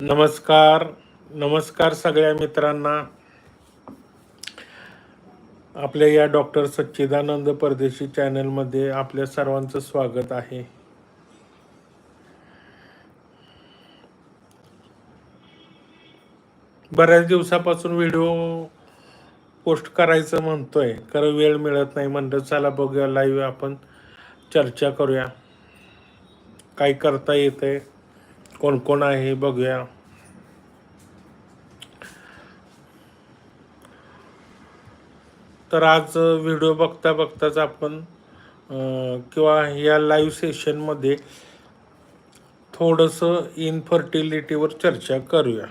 नमस्कार नमस्कार सगळ्या मित्रांना. आपल्या या डॉक्टर सच्चिदानंद परदेशी चॅनलमध्ये आपल्या सर्वांचं स्वागत आहे. बऱ्याच दिवसापासून व्हिडिओ पोस्ट करायचं म्हणतोय. खरं वेळ मिळत नाही म्हणलं चला बघूया लाईव्ह आपण चर्चा करूया. काय करता येतंय? कोण कोण आहे बघूया. तर आज व्हिडिओ बघता बघताच आपण किंवा या लाईव्ह सेशनमध्ये थोडंसं इनफर्टिलिटीवर चर्चा करूया.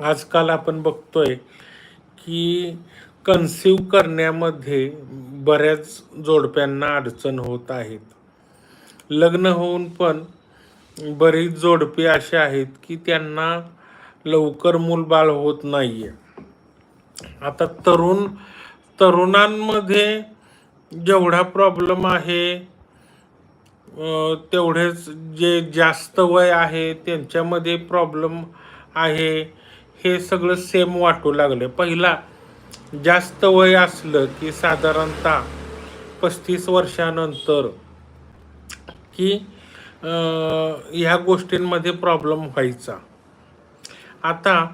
आजकाल आपण बघतोय की कन्सिव करण्यामध्ये बऱ्याच जोडप्यांना अडचण होत आहेत. लग्न होऊन पण बरीच जोडपे अशी आहेत की त्यांना लवकर मूलबाळ होत नाहीये. आता तरुण तरुणांमध्ये जेवढा प्रॉब्लेम आहे तेवढेच जे जास्त वय आहे त्यांच्यामध्ये प्रॉब्लेम आहे हे सगळं सेम वाटू लागले. पहिला जास्त वय असलं की साधारणतः पस्तीस वर्षानंतर की ह्या गोष्टींमध्ये प्रॉब्लेम व्हायचा. आता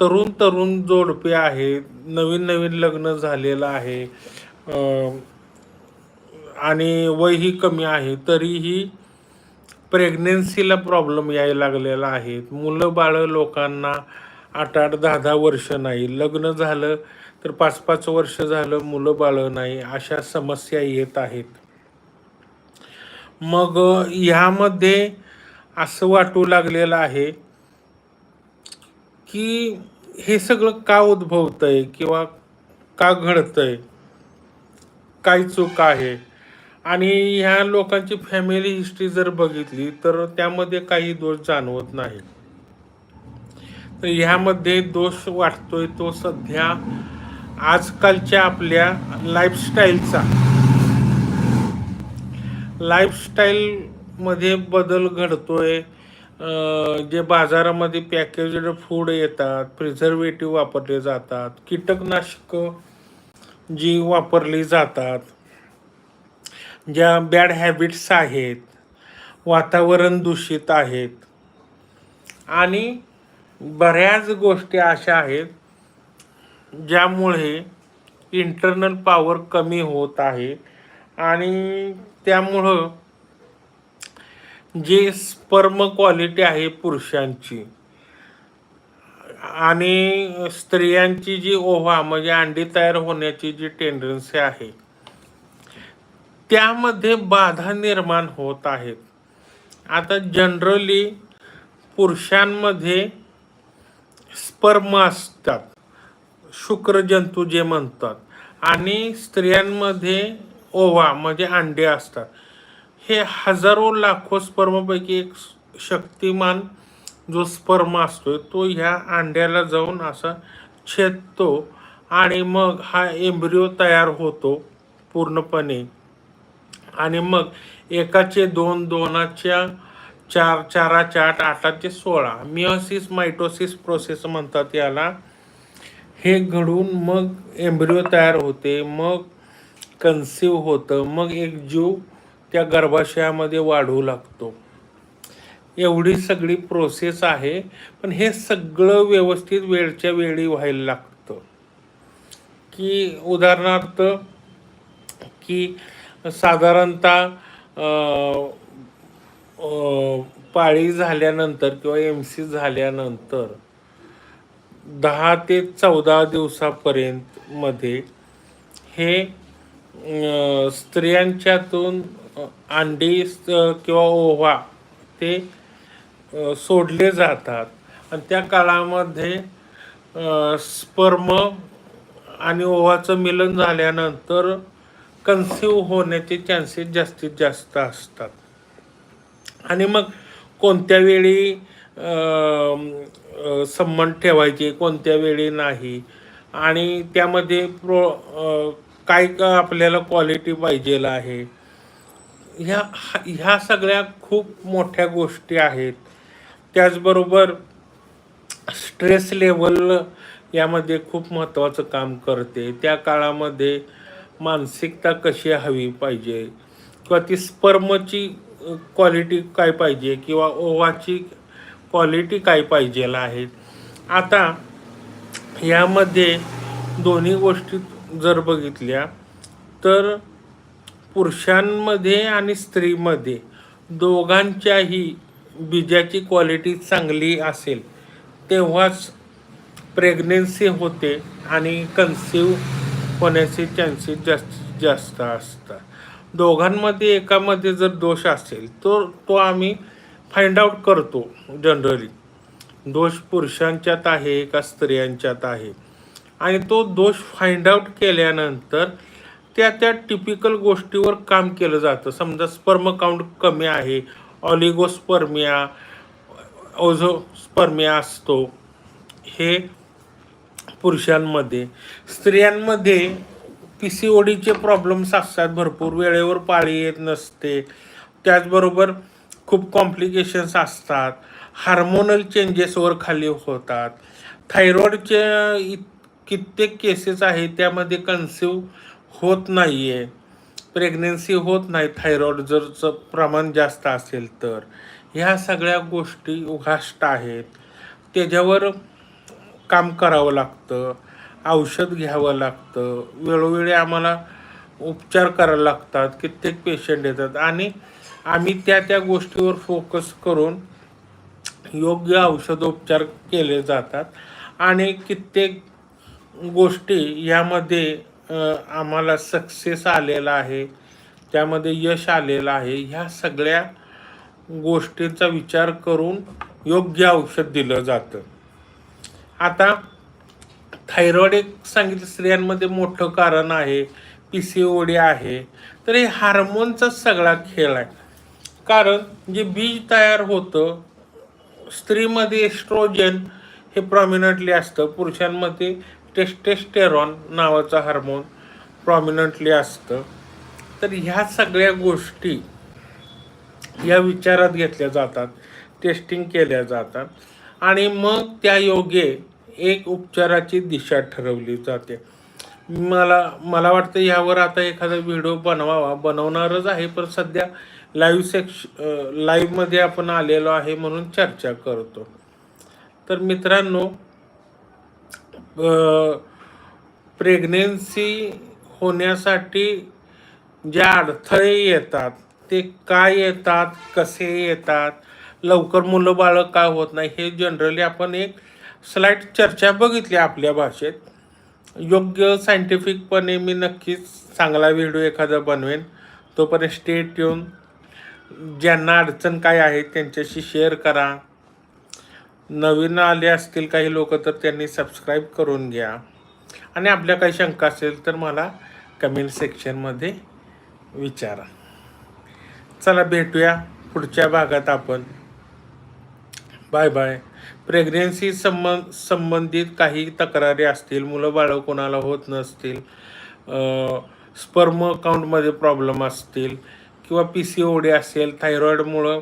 तरुण तरुण जोडपे आहेत नवीन नवीन लग्न झालेलं आहे आणि वयही कमी आहे तरीही प्रेग्नेन्सीला प्रॉब्लेम यायला लागलेला आहे. मुलं बाळं लोकांना आठ आठ दहा दहा वर्ष नाही. लग्न झालं तर पाच पाच वर्ष झालं मुलं बाळं नाही. अशा समस्या येत आहेत. मग ह्यामध्ये असं वाटू लागलेलं आहे की हे सगळं का उद्भवतंय किंवा का घडतंय? काय चूक आहे? आणि ह्या लोकांची फॅमिली हिस्ट्री जर बघितली तर त्यामध्ये काही दोष जाणवत नाही. तर ह्यामध्ये दोष वाटतोय तो सध्या आजकालच्या आपल्या लाईफस्टाईलचा लाईफस्टाईलमध्ये बदल घडतो आहे जे बाजारामध्ये पॅकेज्ड फूड येतात प्रिझर्वेटिव्ह वापरले जातात कीटकनाशकं जी वापरली जातात ज्या बॅड हॅबिट्स आहेत वातावरण दूषित आहेत आणि बऱ्याच गोष्टी अशा आहेत ज्यामुळे इंटरनल पॉवर कमी होत आहे आणि त्यामुळं जे स्पर्म क्वालिटी आहे पुरुषांची आणि स्त्रियांची जी ओव्हा म्हणजे अंडी तयार होण्याची जी टेंडन्सी आहे त्यामध्ये बाधा निर्माण होत आहेत. आता जनरली पुरुषांमध्ये स्पर्म असतात शुक्रजंतू जे म्हणतात आणि स्त्रियांमध्ये ओवा म्हणजे अंडे असतात. हे हजारो लाखो स्पर्मपैकी एक शक्तिमान जो स्पर्म असतो तो ह्या अंड्याला जाऊन असा छेदतो आणि मग हा एम्ब्रिओ तयार होतो पूर्णपणे. आणि मग एकाचे दोन दोनाच्या चार चाराच्या आठ आठाचे सोळा. मिओसिस मायटोसिस प्रोसेस म्हणतात याला. हे घडून मग एम्ब्रिओ तयार होते. मग कन्सिव्ह होतं मग एक जीव त्या गर्भाशयामध्ये वाढू लागतो. एवढी सगळी प्रोसेस आहे पण हे सगळं व्यवस्थित वेळच्या वेळी व्हायला लागतं. की उदाहरणार्थ की साधारणतः पाळी झाल्यानंतर किंवा एम सी झाल्यानंतर दहा ते चौदा दिवसापर्यंत मध्ये हे स्त्रियांच्यातून अंडी किंवा ओव्हा ते सोडले जातात. आणि त्या काळामध्ये स्पर्म आणि ओव्हाचं मिलन झाल्यानंतर कन्सिव्ह होण्याचे चान्सेस जास्तीत जास्त असतात. आणि मग कोणत्या वेळी संबंध ठेवायचे कोणत्या वेळी नाही. आणि त्यामध्ये प्रो काय काय आपल्याला क्वालिटी पाहिजेल आहे? ह्या ह्या सगळ्या खूप मोठ्या गोष्टी आहेत. त्याचबरोबर स्ट्रेस लेवल यामध्ये खूप महत्त्वाचं काम करते. त्या काळामध्ये मानसिकता कशी हवी पाहिजे? किंवा ती स्पर्मची क्वालिटी काय पाहिजे? किंवा ओवाची क्वालिटी काय पाहिजेला आहे? आता यामध्ये दोन्ही गोष्टी जर बघितल्या तर पुरुषांमध्ये आणि स्त्रीमध्ये दोघांच्याही बीजाची क्वालिटी चांगली असेल तेव्हाच प्रेग्नेन्सी होते आणि कन्सिव्ह होण्याचे चान्सेस जास्तीत जास्त असतात. दोघांमध्ये एकामध्ये जर दोष असेल तर तो आम्ही फाइंड आउट करतो जनरली दोष पुरुषांच्यात आहे का स्त्रियांच्यात आहे? आणि तो दोष फाइंड आउट केल्यानंतर त्या त्या टिपिकल गोष्टीवर काम केलं जातं. समजा स्पर्म काउंट कमी आहे ऑलिगोस्पर्मिया ओझोस्पर्मिया असतो. हे पुरुषांमध्ये. स्त्रियांमध्ये पी सी ओडीचे प्रॉब्लेम्स असतात. भरपूर वेळेवर पाळी येत नसते. त्याचबरोबर खूप कॉम्प्लिकेशन्स असतात. हार्मोनल चेंजेसवर खाली होतात. थायरॉईडचे इत कित्येक केसेस आहेत त्यामध्ये कन्सिव्ह होत नाही आहे प्रेग्नेन्सी होत नाही थायरॉइड जरचं प्रमाण जास्त असेल तर. ह्या सगळ्या गोष्टी उघाष्ट आहेत. त्याच्यावर काम करावं लागतं औषध घ्यावं लागतं. वेळोवेळी आम्हाला उपचार करायला लागतात कित्येक पेशंट येतात. आणि आम्ही त्या त्या गोष्टीवर फोकस करून योग्य औषधोपचार केले जातात. आणि कित्येक गोष्टी यामध्ये आम्हाला सक्सेस आलेला आहे. त्यामध्ये यश आलेलं आहे. ह्या सगळ्या गोष्टींचा विचार करून योग्य औषध दिलं जातं. आता थायरॉइड एक सांगितलं स्त्रियांमध्ये मोठं कारण आहे. पी सी ओडी आहे. तर हे हार्मोनचा सगळा खेळ आहे. कारण जे बीज तयार होतं स्त्रीमध्ये एस्ट्रोजन हे प्रॉमिनंटली असतं. पुरुषांमध्ये टेस्टेस्टेरॉन नावाचं हार्मोन प्रॉमिनंटली असतं. तर ह्या सगळ्या गोष्टी या विचारात घेतल्या जातात टेस्टिंग केल्या जातात. आणि मग त्या योगे एक उपचाराची दिशा ठरवली जाते. मला मला वाटतं यावर आता एखादा व्हिडिओ बनवावा. बनवणारच आहे पण सध्या लाईव्ह सेक्श लाईव्हमध्ये आपण आलेलो आहे म्हणून चर्चा करतो. तर मित्रांनो प्रेग्नेन्सी होण्यासाठी ज्या अडथळे येतात ते काय येतात कसे येतात लवकर मुलं बाळं काय होत नाही हे जनरली आपण एक स्लाईड चर्चा बघितली आपल्या भाषेत. योग्य सायंटिफिकपणे मी नक्कीच चांगला व्हिडिओ एखादा बनवेन. तोपर्यंत स्टेट येऊन ज्यांना अडचण काय आहे त्यांच्याशी शेअर करा. नवीन आले असतील काही लोक तर त्यांनी सबस्क्राईब करून घ्या. आणि आपल्या काही शंका असेल तर मला कमेंट सेक्शनमध्ये विचारा. चला भेटूया पुढच्या भागात आपण. बाय बाय प्रेग्नेन्सी संबंध संबंधित काही तक्रारी असतील मुलं बाळं कोणाला होत नसतील स्पर्म अकाउंटमध्ये प्रॉब्लेम असतील किंवा पी सी ओ डी असेल थायरॉईडमुळं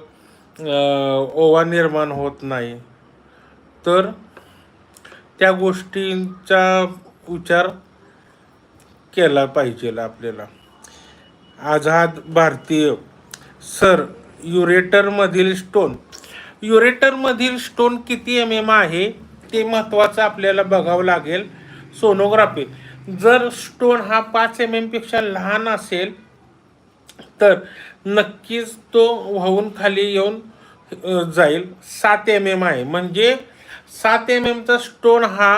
ओवा निर्माण होत नाही तर त्या गोष्टींचा विचार केला पाहिजे आपल्याला. आझाद भारतीय सर युरेटरमधील स्टोन. युरेटरमधील स्टोन किती एम एम आहे ते महत्त्वाचं आपल्याला बघावं लागेल. सोनोग्राफी. जर स्टोन हा पाच एम एमपेक्षा लहान असेल तर नक्कीच तो वाहून खाली येऊन जाईल. सात एम एम आहे. म्हणजे सात एम एमचा स्टोन हा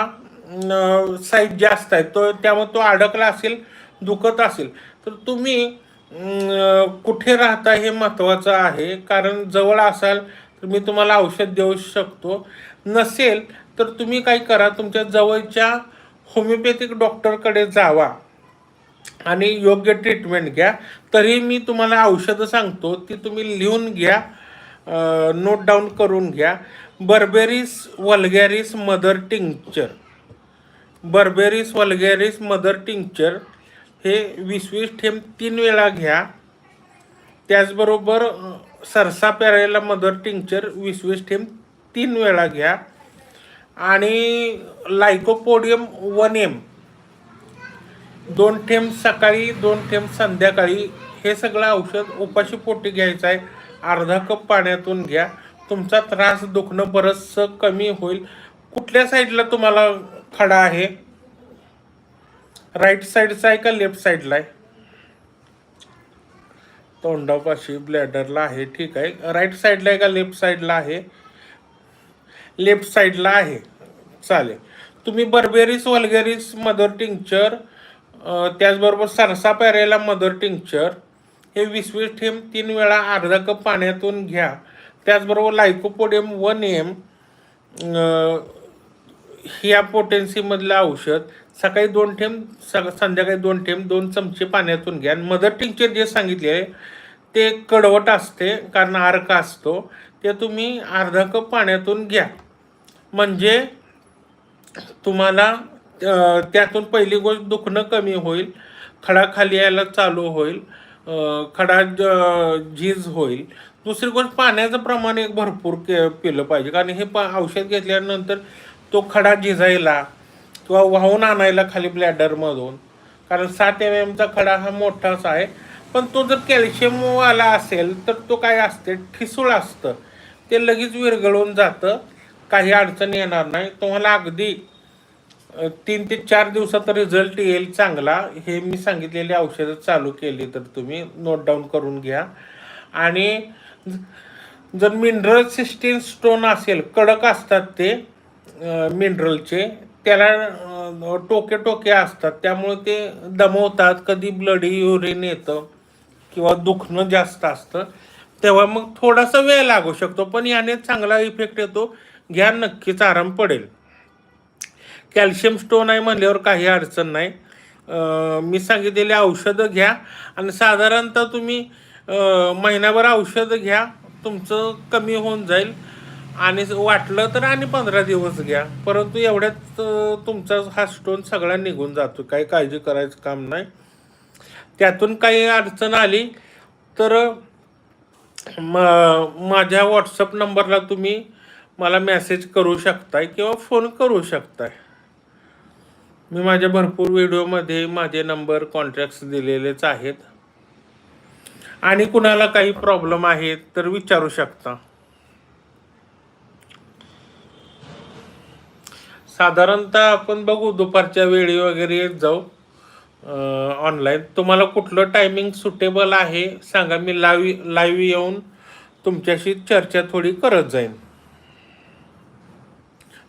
साईज जास्त आहे. तो त्यामुळे तो अडकला असेल दुखत असेल. तर तुम्ही कुठे राहता हे महत्त्वाचं आहे. कारण जवळ असाल तर मी तुम्हाला औषध देऊ शकतो. नसेल तर तुम्ही काय करा तुमच्या जवळच्या होमिओपॅथिक डॉक्टरकडे जावा आणि योग्य ट्रीटमेंट घ्या. तरी मी तुम्हाला औषधं सांगतो ती तुम्ही लिहून घ्या नोट डाऊन करून घ्या. Berberis vulgaris mother tincture. Berberis vulgaris mother tincture हे वीस वीस थेंब तीन वेळा घ्या. त्याचबरोबर सरसा पेरायला मदर टिंक्चर वीस वीस थेंब तीन वेळा घ्या. आणि लायकोपोडियम वन एम. दोन थेंब सकाळी दोन थेंब संध्याकाळी हे सगळं औषध उपाशी पोटी घ्यायचं आहे. अर्धा कप पाण्यातून घ्या. तुमचा त्रास दुखणं बरंचसं कमी होईल. कुठल्या साईडला तुम्हाला खडा आहे? राईट साईडचा आहे का लेफ्ट साईडला आहे? तोंडापाशी ब्लॅडरला आहे ठीक आहे. राईट साईडला आहे का लेफ्ट साईडला आहे? लेफ्ट साईडला आहे. चालेल. तुम्ही बर्बेरीस वल्गेरीस मदर टिंक्चर त्याचबरोबर सरसा पॅरेला मदर टिंक्चर हे वीस वीस थेंब तीन वेळा अर्धा कप पाण्यातून घ्या. त्याचबरोबर लायकोपोडियम वन एम ह्या पोटेन्सीमधलं औषध सकाळी दोन थेंब स संध्याकाळी दोन थेंब दोन चमचे पाण्यातून घ्या. आणि मदर टिंचर जे सांगितले आहे ते कडवट असते कारण अर्क असतो ते तुम्ही अर्धा कप पाण्यातून घ्या. म्हणजे तुम्हाला त्यातून पहिली गोष्ट दुखणं कमी होईल खडा खाली यायला चालू होईल खडा ज- झीज होईल. दुसरी गोष्ट पाण्याचं प्रमाण एक भरपूर के पिलं पाहिजे. कारण हे पा औषध घेतल्यानंतर तो खडा झिजायला किंवा वाहून आणायला खाली ब्लॅडरमधून. कारण सात एम एमचा खडा हा मोठाच आहे. पण तो जर कॅल्शियमवाला असेल तर तो काय असते? ठिसूळ असतं. ते लगेच विरघळून जातं. काही अडचण येणार नाही. तुम्हाला अगदी तीन ते चार दिवसात रिझल्ट येईल चांगला. हे मी सांगितलेली औषधं चालू केली तर तुम्ही नोट डाऊन करून घ्या. आणि जर मिनरल सिस्टीन स्टोन असेल कडक असतात ते मिनरलचे त्याला टोके टोके असतात. त्यामुळे ते दमवतात. कधी ब्लडी युरिन येतं किंवा दुखणं जास्त असतं तेव्हा मग थोडासा वेळ लागू शकतो. पण याने चांगला इफेक्ट येतो. घ्या नक्कीच आराम पडेल. कॅल्शियम स्टोन आहे म्हणल्यावर काही अडचण नाही. मी सांगितलेली औषधं घ्या. आणि साधारणतः तुम्ही महिनाभर औषधं घ्या तुमचं कमी होऊन जाईल. आणि वाटलं तर आणि पंधरा दिवस घ्या. परंतु एवढ्यात तुमचा हा स्टोन सगळा निघून जातो. काही काळजी करायचं काम नाही. त्यातून काही अडचण आली तर म माझ्या व्हॉट्सअप नंबरला तुम्ही मला मेसेज करू शकताय किंवा फोन करू शकताय. मी माझ्या भरपूर व्हिडिओमध्ये माझे नंबर कॉन्टॅक्ट्स दिलेलेच आहेत. आणि कुणाला काही प्रॉब्लेम आहे तर विचारू शकता. साधारणतः आपण बघू दुपारच्या वेळी वगैरे येत जाऊ ऑनलाईन तुम्हाला कुठलं टायमिंग सुटेबल आहे सांगा. मी लाईव्ह लाईव्ह येऊन तुमच्याशी चर्चा थोडी करत जाईन.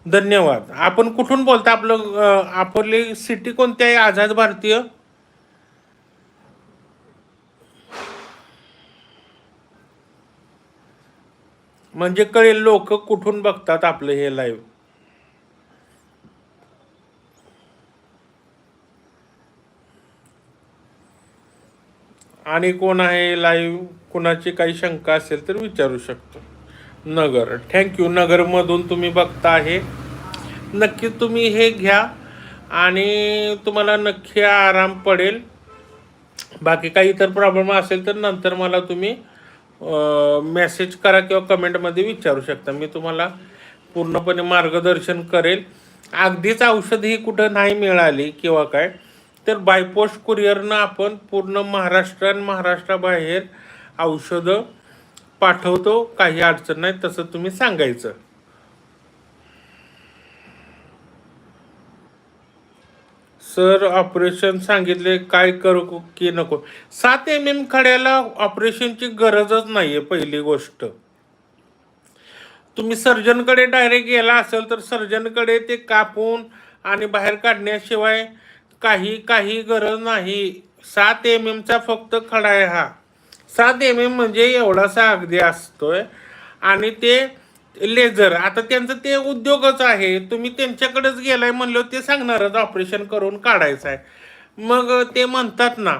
धन्यवाद. आपण कुठून बोलता? आपलं आपली सिटी कोणती आहे? आझाद भारतीय? म्हणजे कळेल लोक कुठून बघतात आपलं हे लाईव्ह आणि कोण आहे लाईव्ह कुणाची काही शंका असेल तर विचारू शकतो. नगर थँक्यू नगरमधून तुम्ही बघता आहे नक्की तुम्ही हे घ्या. आणि तुम्हाला नक्की आराम पडेल. बाकी काही इतर प्रॉब्लेम असेल तर नंतर मला तुम्ही मेसेज करा किंवा कमेंटमध्ये विचारू शकता. मी तुम्हाला पूर्णपणे मार्गदर्शन करेल. अगदीच औषधही कुठं नाही मिळाली किंवा काय तर बायपोस्ट कुरिअरनं आपण पूर्ण महाराष्ट्र आणि महाराष्ट्राबाहेर औषधं पाठवतो. काही अडचण नाही तसं तुम्ही सांगायचं. सर ऑपरेशन सांगितले काय करू की नको. सात एम एम खड्याला ऑपरेशनची गरजच नाहीये पहिली गोष्ट. तुम्ही सर्जनकडे डायरेक्ट गेला असेल तर सर्जनकडे ते कापून आणि बाहेर काढण्याशिवाय काही काही गरज नाही. सात एम एमचा फक्त खडा आहे हा. सात एम एम म्हणजे एवढासा अगदी असतोय. आणि ते लेझर. आता त्यांचं ते उद्योगच आहे. तुम्ही त्यांच्याकडेच गेलाय म्हणलं ते सांगणारच ऑपरेशन करून काढायचं आहे. मग ते म्हणतात ना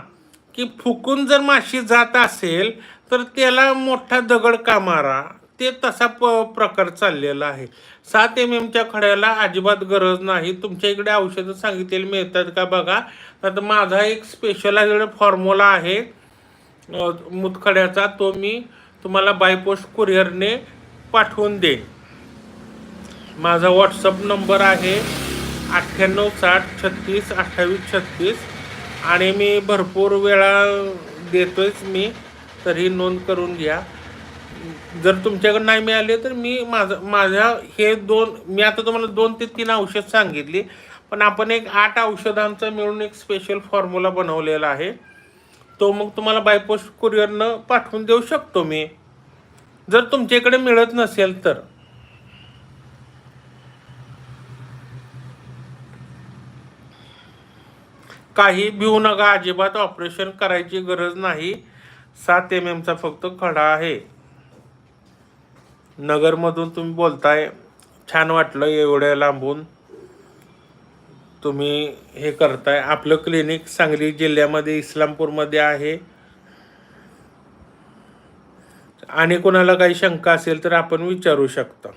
की फुकून जर माशी जात असेल तर त्याला मोठा दगड का मारा? ते तसा प प्रकार चाललेला आहे. सात एम एमच्या खड्याला अजिबात गरज नाही. तुमच्या इकडे औषधं सांगितलेली मिळतात का बघा? आता माझा एक स्पेशल फॉर्म्युला आहे. मुतखड्याचा. तो मी तुम्हाला बाय पोस्ट कुरिअरने पाठवून देईन. माझा व्हॉट्सअप नंबर आहे अठ्ठ्याण्णव साठ छत्तीस अठ्ठावीस छत्तीस आणि मी भरपूर वेळा देतोयच मी तरी नोंद करून घ्या. जर तुमच्याकडे नाही मिळाले तर मी माझं माझ्या हे दोन मी आता तुम्हाला दोन ते तीन औषध सांगितली पण आपण एक आठ औषधांचा मिळून एक स्पेशल फॉर्म्युला बनवलेला आहे. तो मग तुम्हाला बायपोस्ट कुरिअरनं पाठवून देऊ शकतो मी. जर तुमच्याकडे मिळत नसेल तर. काही भिवू नका अजिबात ऑपरेशन करायची गरज नाही. सात एम एमचा फक्त खडा आहे. नगरमधून तुम्ही बोलताय छान वाटलं एवढ्या लांबून. तुम्ही हे करताय. आपलं क्लिनिक सांगली जिल्ह्यामध्ये इस्लामपूरमध्ये आहे. आणि कोणाला काही शंका असेल तर आपण विचारू शकता.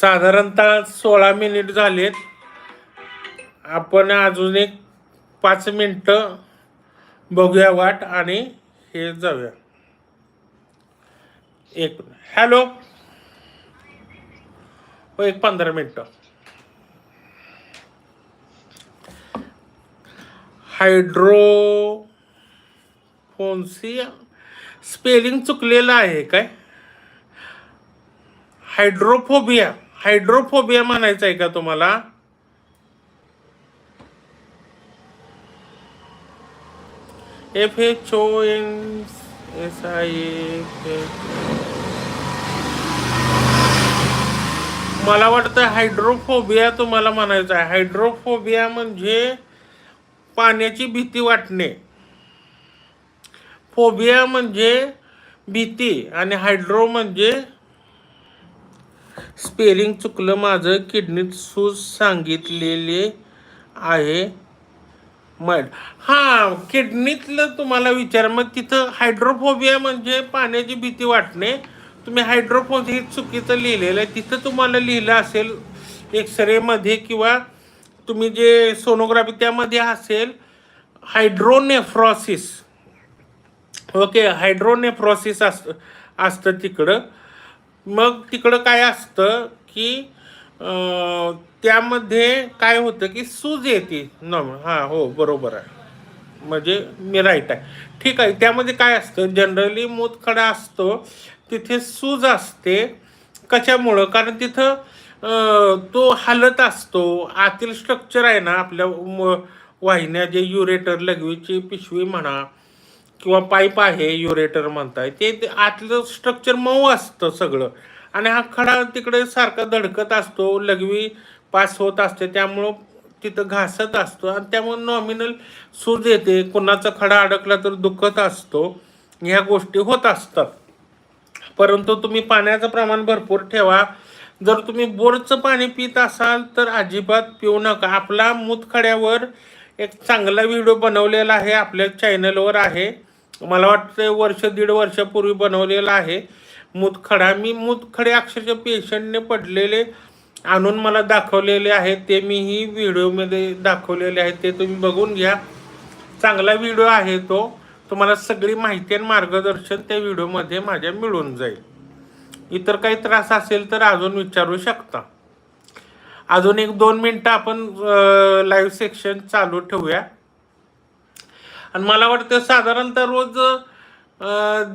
साधारणतः सोळा मिनिट झालेत. आपण अजून एक पाच मिनटं बघूया वाट आणि हे जाऊया. एक हॅलो. हो एक पंधरा मिनटं. हायड्रो फोन्सिया स्पेलिंग चुकलेलं आहे काय? हायड्रोफोबिया हायड्रोफोबिया म्हणायचं आहे का तुम्हाला? F H O N S I मला वाटतं हायड्रोफोबिया तुम्हाला म्हणायचं आहे. हायड्रोफोबिया म्हणजे पाण्याची भीती वाटणे. फोबिया म्हणजे भीती आणि हायड्रो म्हणजे स्पेलिंग चुकलं माझं. किडनीत सूज सांगितलेले आहे. मग हां किडनीतलं तुम्हाला विचार. मग तिथं हायड्रोफोबिया म्हणजे पाण्याची भीती वाटणे. तुम्ही हायड्रोफोन हे चुकीचं लिहिलेलं आहे. तिथं तुम्हाला लिहिलं असेल एक्सरेमध्ये किंवा तुम्ही जे सोनोग्राफी त्यामध्ये असेल हायड्रोनेफ्रॉसिस. ओके हायड्रोनेफ्रॉसिस अस असतं तिकडं. मग तिकडं काय असतं की त्यामध्ये काय होतं की सूज येते. न हां हो बरोबर आहे. म्हणजे मी राईट आहे. ठीक आहे त्यामध्ये काय असतं? जनरली मूतखडा असतो. तिथे सूज असते. कशामुळं? कारण तिथं तो हालत असतो. आतील स्ट्रक्चर आहे ना आपल्या म- वाहिन्या जे युरेटर लघवीची पिशवी म्हणा किंवा पाईप आहे युरेटर म्हणताय ते ते आतलं स्ट्रक्चर मऊ असतं सगळं. आणि हा खडा तिकडे सारखा धडकत असतो लघवी पास होत असते त्यामुळं तिथं घासत असतो. आणि त्यामुळे नॉमिनल सूज येते. कुणाचा खडा अडकला तर दुखत असतो. ह्या गोष्टी होत असतात. परंतु तुम्ही पाण्याचं प्रमाण भरपूर ठेवा. जर तुम्ही बोरचं पाणी पित असाल तर अजिबात पिऊ नका. आपला मूतखड्यावर एक चांगला व्हिडिओ बनवलेला आहे. आपल्या चॅनलवर आहे. मला वाटतं वर्ष दीड वर्षापूर्वी बनवलेला आहे. मूतखडा मी मूतखडे अक्षरशः पेशंटने पडलेले आणून मला दाखवलेले आहेत ते मीही व्हिडिओमध्ये दाखवलेले आहेत ते तुम्ही बघून घ्या. चांगला व्हिडिओ आहे तो. तुम्हाला सगळी माहिती आणि मार्गदर्शन त्या व्हिडिओमध्ये माझ्या मिळून जाईल. इतर काही त्रास असेल तर अजून विचारू शकता. अजून एक दोन मिनटं आपण लाईव्ह सेक्शन चालू ठेवूया. आणि मला वाटतं साधारणतः रोज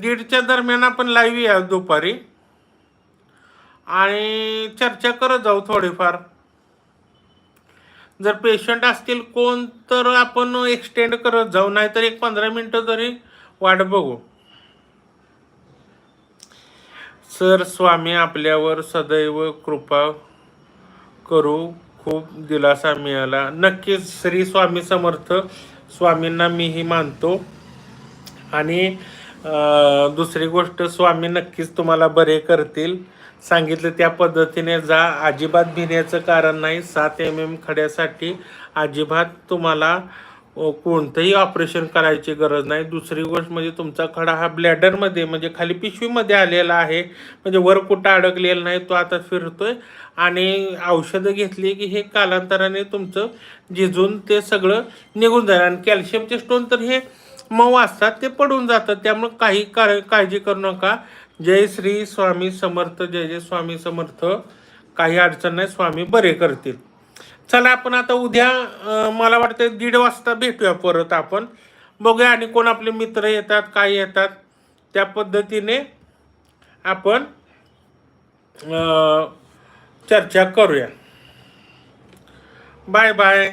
दीडच्या दरम्यान आपण लाईव्ह या दुपारी. आणि चर्चा करत जाऊ थोडीफार. जर पेशंट असतील कोण तर आपण एक्सटेंड करत जाऊ नाहीतर एक पंधरा मिनटं तरी वाट बघू. सर स्वामी आपल्यावर सदैव कृपा करू. खूप दिलासा मिळाला. नक्कीच श्री स्वामी समर्थ स्वामींना मीही मानतो. आणि दुसरी गोष्ट स्वामी नक्कीच तुम्हाला बरे करतील. सांगितलं त्या पद्धतीने जा अजिबात भिण्याचं कारण नाही. सात एम एम खड्यासाठी अजिबात तुम्हाला कोणतंही ऑपरेशन करायची गरज नाही. दुसरी गोष्ट म्हणजे तुमचा खडा हा ब्लॅडरमध्ये म्हणजे खाली पिशवीमध्ये आलेला आहे. म्हणजे वर कुठं अडकलेला नाही तो आता फिरतोय. आणि औषधं घेतली की हे कालांतराने तुमचं झिजून ते सगळं निघून जाईल. आणि कॅल्शियमचे स्टोन तर हे मऊ असतात ते पडून जातात. त्यामुळे काही का काळजी करू नका. जय श्री स्वामी समर्थ जय जय स्वामी समर्थ. काही अडचण नाही स्वामी बरे करतील. चला आपण आता उद्या मला वाटतं दीड वाजता भेटूया परत आपण. बघूया आणि कोण आपले मित्र येतात काय येतात. त्या पद्धतीने आपण चर्चा करूया. Bye bye.